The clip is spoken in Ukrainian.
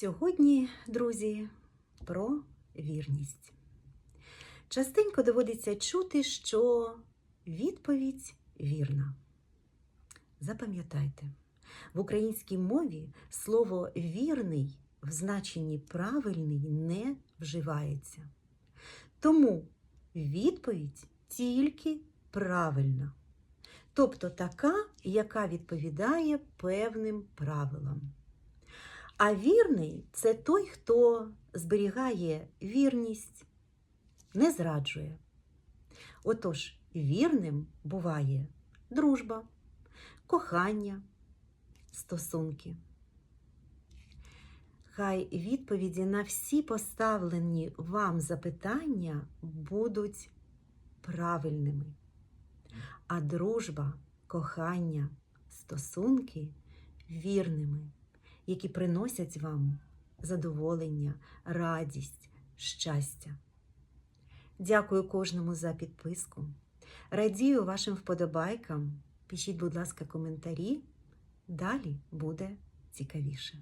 Сьогодні, друзі, про вірність. Частенько доводиться чути, що відповідь вірна. Запам'ятайте, в українській мові слово вірний в значенні правильний не вживається. Тому відповідь тільки правильна. Тобто така, яка відповідає певним правилам. А вірний це той, хто зберігає вірність, не зраджує. Отож, вірним буває дружба, кохання, стосунки. Хай відповіді на всі поставлені вам запитання будуть правильними. А дружба, кохання, стосунки вірними які приносять вам задоволення, радість, щастя. Дякую кожному за підписку. Радію вашим вподобайкам. Пишіть, будь ласка, коментарі. Далі буде цікавіше.